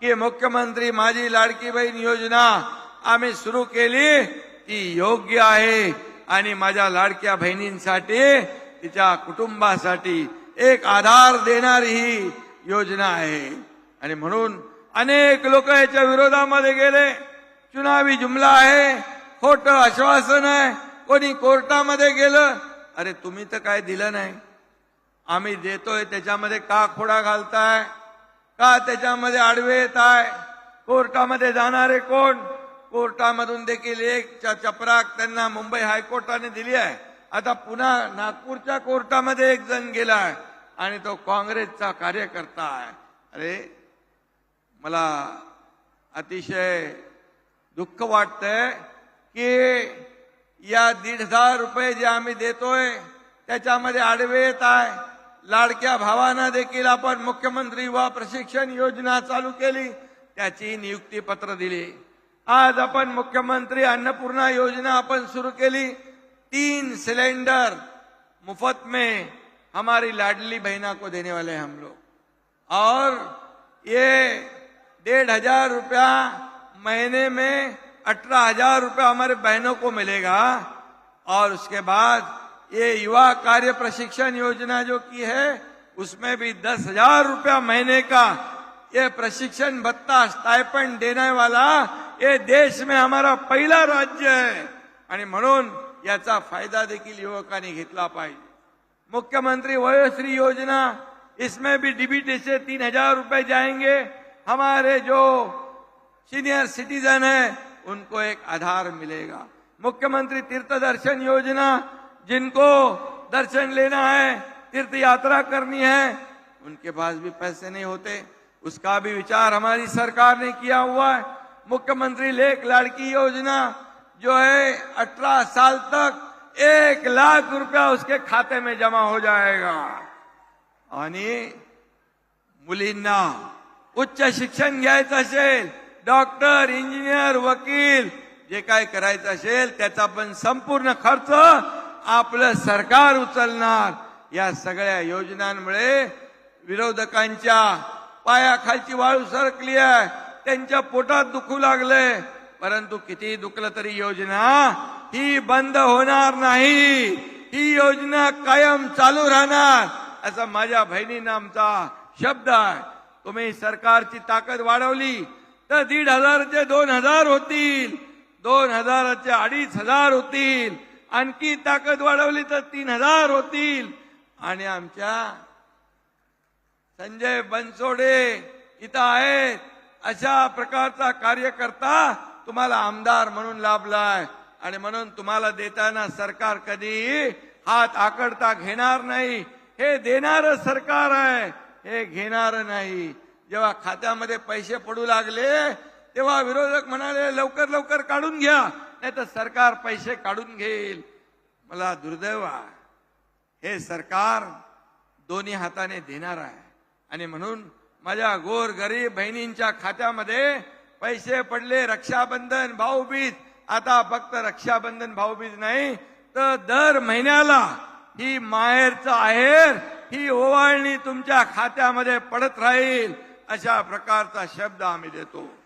की मुख्यमंत्री माझी लाडकी बहीण योजना आम्ही सुरू केली ती योग्य आहे. आणि माझ्या लाडक्या बहिणींसाठी तिच्या कुटुंबासाठी एक आधार देणारी ही योजना आहे. आणि म्हणून अनेक लोक याच्या विरोधामध्ये गेले. चुनावी जुमला आहे खोट आश्वासन आहे कोणी कोर्टामध्ये गेलं. अरे तुम्ही तर काय दिलं नाही. आम्ही देतोय त्याच्यामध्ये का खोडा घालताय? का त्याच्यामध्ये आडवे येत आहे? कोर्टामध्ये जाणारे कोण? कोर्टामधून देखील एक चपराक त्यांना मुंबई हायकोर्टाने दिली आहे. आता पुन्हा नागपूरच्या कोर्टामध्ये एक जण गेलाय आणि तो काँग्रेसचा कार्यकर्ता आहे. अरे मला अतिशय दुःख वाटतंय की या दीड हजार रुपये जे आम्ही देतोय त्याच्यामध्ये आडवे येत आहे. लाडक्या भावांना देखील आपण मुख्यमंत्री युवा प्रशिक्षण योजना चालू केली, त्याची नियुक्ती पत्र दिली. आज आपण मुख्यमंत्री अन्नपूर्णा योजना आपण सुरू केली. तीन सिलेंडर मुफ़्त में हमारी लाडली बहना को देने वाले हैं हम लोग. और ये डेढ़ हज़ार रुपया महीने में अठारह हज़ार रुपया हमारे बहनों को मिलेगा और उसके बाद ये युवा कार्य प्रशिक्षण योजना जो की है, उसमें भी दस हज़ार रुपया महीने का ये प्रशिक्षण भत्ता स्टाइपेंड देने वाला ये देश में हमारा पहिला राज्य है। याचा फ़ायदा देखील युवकांनी घेतला पाहिजे. मुख्यमंत्री वयोश्री योजना, इसमें भी डीबीटी से तीन हज़ार रुपए जाएँगे। हमारे जो सीनियर सिटीजन है, उनको एक आधार मिलेगा। मुख्यमंत्री तीर्थ दर्शन योजना जिनको दर्शन लेना है तीर्थ यात्रा करनी है, उनके पास भी पैसे नहीं होते। उसका भी विचार हमारी सरकार ने किया हुआ है। मुख्यमंत्री लेख लाड़की योजना, जो है अठारह साल तक एक लाख रुपया उसके खाते में जमा हो जाएगा। आणि मुलींना उच्च शिक्षण असेल डॉक्टर, इंजिनियर, वकील, जे त्याचा पण संपूर्ण खर्च आपलं सरकार उचलणार. या सगळ्या योजनांमुळे विरोधकांच्या पायाखालची वाळू सरकली आहे. त्यांच्या पोटात दुखू लागले. परंतु किती दुखलं तरी योजना ही बंद होणार नाही. ही योजना कायम चालू राहणार. असा माझ्या बहिणीनं आमचा शब्द आहे. तुम्ही सरकारची ताकद वाढवली तर दीड हजारचे दोन हजार होतील. दोन हजाराचे अडीच हजार होतील. आणखी ताकद वाढवली तर तीन हजार होतील. आणि आमच्या संजय बनसोडे इथं आहेत. अशा प्रकारचा कार्यकर्ता तुम्हाला आमदार म्हणून लाभलाय. आणि म्हणून तुम्हाला देताना सरकार कधी हात आकडता घेणार नाही. हे देणार सरकार आहे. हे घेणार नाही. जेव्हा खात्यामध्ये पैसे पडू लागले तेव्हा विरोधक म्हणाले लवकर लवकर काढून घ्या. नाही तर सरकार पैसे काढून घेईल. मला दुर्दैव आहे. हे सरकार दोन्ही हाताने देणार आहे. आणि म्हणून माझ्या गोर गरीब बहिणींच्या खात्यामध्ये पैसे पडले रक्षाबंधन भाऊबीज. आता फक्त रक्षाबंधन भाऊबीज नाही तर दर महिन्याला ही माहेरचं आहेर ही ओवाळणी तुमच्या खात्यामध्ये पडत राहील अशा प्रकारचा शब्द आम्ही देतो.